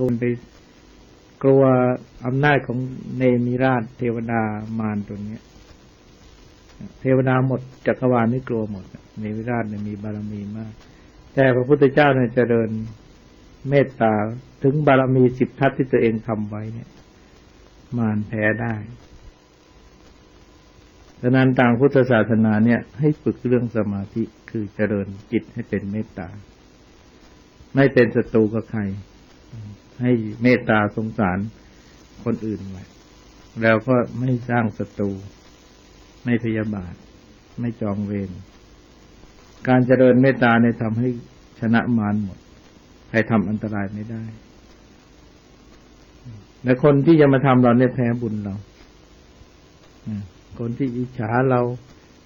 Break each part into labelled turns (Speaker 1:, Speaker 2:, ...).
Speaker 1: คนไปกลัวอำนาจของเนมิราชเทวดามารตัวเนี้ยเทวดาหมดจักรวาลนี่กลัวหมดเนมิราชเนี่ยมีบารมีมาก แต่พระพุทธเจ้าเนี่ยเจริญเมตตาถึงบารมีสิบทัศที่ตัวเองทำไว้เนี่ย มารแพ้ได้ดังนั้นต่างพุทธศาสนาเนี่ย ให้ฝึกเรื่องสมาธิคือเจริญจิตให้เป็นเมตตา ไม่เป็นศัตรูกับใคร ให้เมตตาสงสารคนอื่นไว้แล้วก็ไม่สร้างศัตรู ไม่พยาบาท ไม่จองเวร การเจริญเมตตาเนี่ยทำให้ชนะมารหมด ใครทำอันตรายไม่ได้ และคนที่จะมาทำเราเนี่ยแพ้บุญเรา คนที่อิจฉาเรา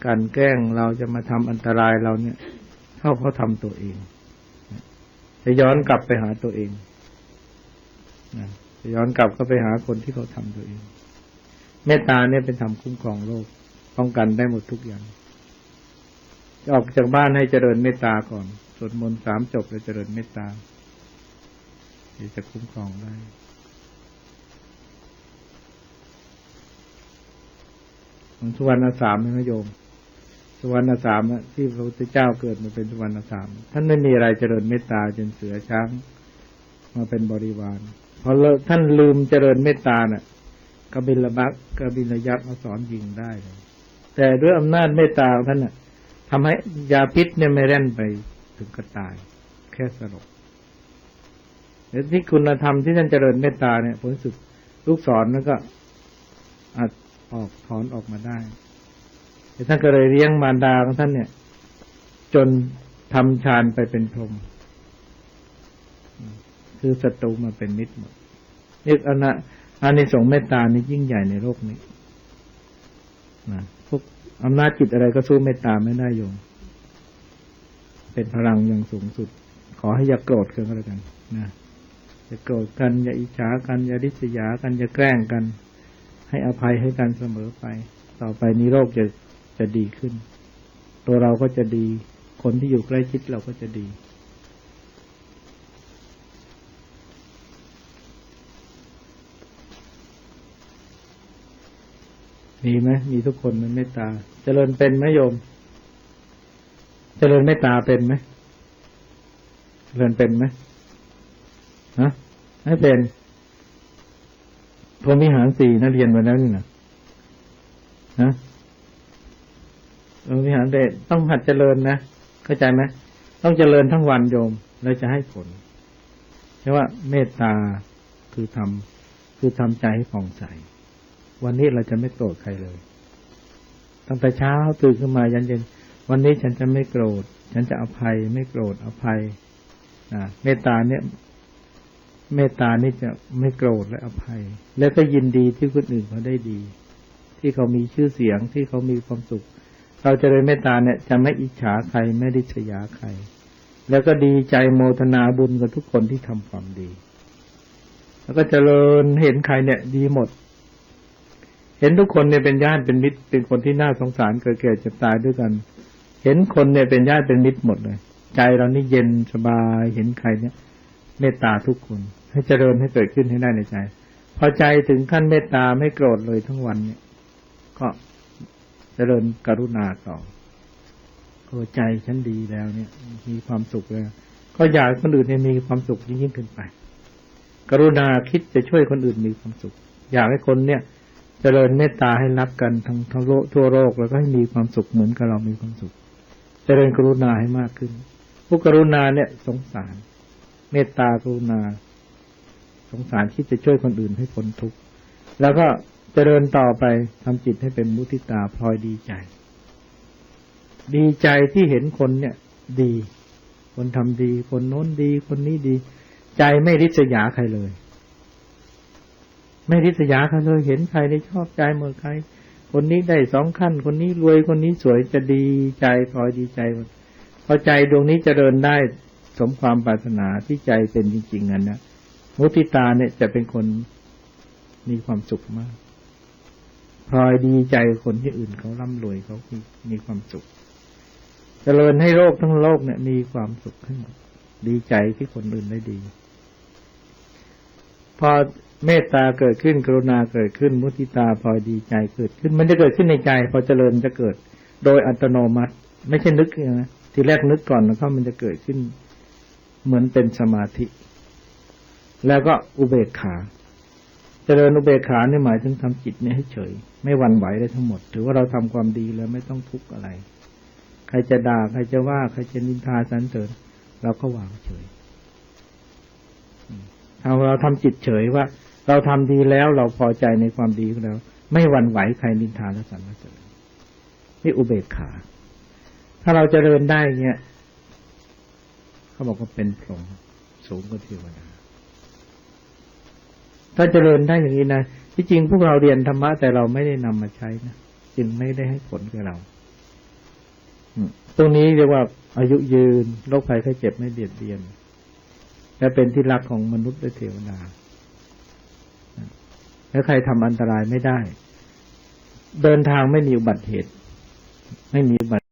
Speaker 1: การแกล้งเราจะมาทำอันตรายเราเนี่ย เท่าเขาทำตัวเอง จะย้อนกลับไปหาตัวเอง ย้อนกลับก็ไปหาคนที่เขาทำตัวเอง เมตตาเนี่ยเป็นธรรมคุ้มครองโลก ป้องกันได้หมดทุกอย่างจะออกจากบ้านให้เจริญเมตตาก่อนสวดมนต์สามจบแล้วเจริญเมตตาจะคุ้มครองได้ของสุวรรณสามนะโยม สุวรรณสามที่พระพุทธเจ้าเกิดมาเป็นสุวรรณสามท่านไม่มีอะไรเจริญเมตตาจนเสือช้าง มาเป็นบริวาร พอท่านลืมเจริญเมตตาน่ะกบิลบักกบิลยักษ์มาสอนยิงได้เลยแต่ด้วยอำนาจเมตตาของท่านน่ะทำให้ยาพิษเนี่ยไม่แร่นไปถึงกระตาย แค่สลบแล้วที่คุณธรรมที่ท่านเจริญเมตตาเนี่ยผลสุดลูกศรแล้วก็อาจออกถอนออกมาได้แต่ท่านก็เลยเลี้ยงมารดาของท่านเนี่ย จนทำฌานไปเป็นพรหม คือศัตรูมาเป็นมิตรหมดนี่อนะอานิสงส์เมตตานี่ยิ่งใหญ่ในโลกนี้นะพวกอำนาจจิตอะไรก็สู้เมตตาไม่ได้โยมเป็นพลังอย่างสูงสุด ขอให้อย่ากโกรธกันก็แล้วกันนะอย่าโกรธกัน อย่าอิจฉากันอย่าริษยากันอย่าแกล้งกัน ให้อภัยให้กันเสมอไป ต่อไปนี้โลกจะจะดีขึ้น ตัวเราก็จะดี คนที่อยู่ใกล้ชิดเราก็จะดี มีไหมมีทุกคนมันเมตตา เจริญเป็นไหมโยม เจริญเมตตาเป็นไหมเจริญเป็นไหมฮะไม่เป็นพรมิหารสี่นักเรียนมาแล้วนี่นะนะพรมิหารเดต้องหัดเจริญนะเข้าใจไหมต้องเจริญทั้งวันโยม แล้วจะให้ผลใช่ว่าเมตตาคือทำคือทำใจให้ผ่องใส วันนี้เราจะไม่โกรธใครเลย ตั้งแต่เช้าตื่นขึ้นมายันเย็น วันนี้ฉันจะไม่โกรธ ฉันจะอภัย ไม่โกรธ อภัยนะเมตตาเนี่ย เมตตานี่จะไม่โกรธและอภัย แล้วก็ยินดีที่คนอื่นเขาได้ดี ที่เขามีชื่อเสียงที่เขามีความสุข เราจะเลยเมตตาเนี่ย จะไม่อิจฉาใคร ไม่ดิษยาใคร แล้วก็ดีใจโมทนาบุญกับทุกคนที่ทำความดี แล้วก็เจริญเห็นใครเนี่ย ดีหมด เห็นทุกคนเนี่ยเป็นญาติเป็นมิตร เป็นคนที่น่าสงสารเกิดแก่เจ็บตายด้วยกัน เห็นคนเนี่ยเป็นญาติเป็นมิตรหมดเลย ใจเรานี่เย็นสบายเห็นใครเนี่ย เมตตาทุกคน ให้เจริญให้เกิดขึ้นให้ได้ในใจ พอใจถึงขั้นเมตตาไม่โกรธเลยทั้งวันเนี่ย ก็เจริญกรุณาต่อโอ้ใจฉันดีแล้วเนี่ย มีความสุขแล้ว ก็อยากคนอื่นเนี่ยมีความสุขยิ่งยิ่งขึ้นไป กรุณาคิดจะช่วยคนอื่นมีความสุข อยากให้คนเนี่ย เจริญเมตตาให้รักกันทั้งทั้งโลกทั่วโลกแล้วก็ให้มีความสุขเหมือนกับเรามีความสุข เจริญกรุณาให้มากขึ้น ผู้กรุณาเนี่ยสงสาร เมตตากรุณา สงสารที่จะช่วยคนอื่นให้พ้นทุกข์แล้วก็เจริญต่อไปทำจิตให้เป็นมุทิตาพลอยดีใจ ดีใจที่เห็นคนเนี่ย ดี คนทำดี คนโน้นดี คนนี้ดี ใจไม่ริษยาใครเลย ไม่ริษยาเขาเลยเห็นใครได้ชอบใจเมื่อใคร คนนี้ได้สองขั้น คนนี้รวยคนนี้สวยจะดีใจพอดีใจพอใจดวงนี้จเจริญได้สมความปรารถนาที่ใจเป็นจริงๆนั่นนะมุติตาเนี่ยจะเป็นคนมีความสุขมากพลอยดีใจคนที่อื่นเขาร่ำรวยเขามีมีความสุขจเจริญให้โลกทั้งโลกเนี่ย มีความสุขขึ้น ดีใจที่คนอื่นได้ดี พอ เมตตาเกิดขึ้นกรุณาเกิดขึ้น มุทิตาพอดีใจเกิดขึ้น มันจะเกิดขึ้นในใจ พอเจริญจะเกิด โดยอัตโนมัติ ไม่ใช่นึกนะทีแรกนึกก่อนแล้วก็มันจะเกิดขึ้น เหมือนเป็นสมาธิ แล้วก็อุเบกขา เจริญอุเบกขาเนี่ยหมายถึงทำจิตเนี่ยให้เฉย ไม่หวั่นไหวได้ทั้งหมด ถือว่าเราทำความดีแล้วไม่ต้องทุกข์อะไร ใครจะด่าใครจะว่าใครจะนินทาสรรเสริญเราก็วางเฉยอืม เอาเราทำจิตเฉยว่า เราทำดีแล้วเราพอใจในความดีของเราไม่หวั่นไหวใครนินทาและสรรเสริญนี่อุเบกขา ถ้าเราจเจริญได้เงี้ยเขาบอกว่าเป็นพรหมสูงกว่าเทวดาถ้าเจริญได้อย่างนี้นะที่จริงพวกเราเรียนธรรมะแต่เราไม่ได้นำมาใช้นะจึงไม่ได้ให้ผลกับเราตรงนี้เรียกว่าอายุยืนโรคภัยไข้เจ็บไม่เบียดเบียน และเป็นที่รักของมนุษย์และเทวดาและใครทำอันตรายไม่ได้ เดินทางไม่มีอุบัติเหตุ ไม่มีอุบัติ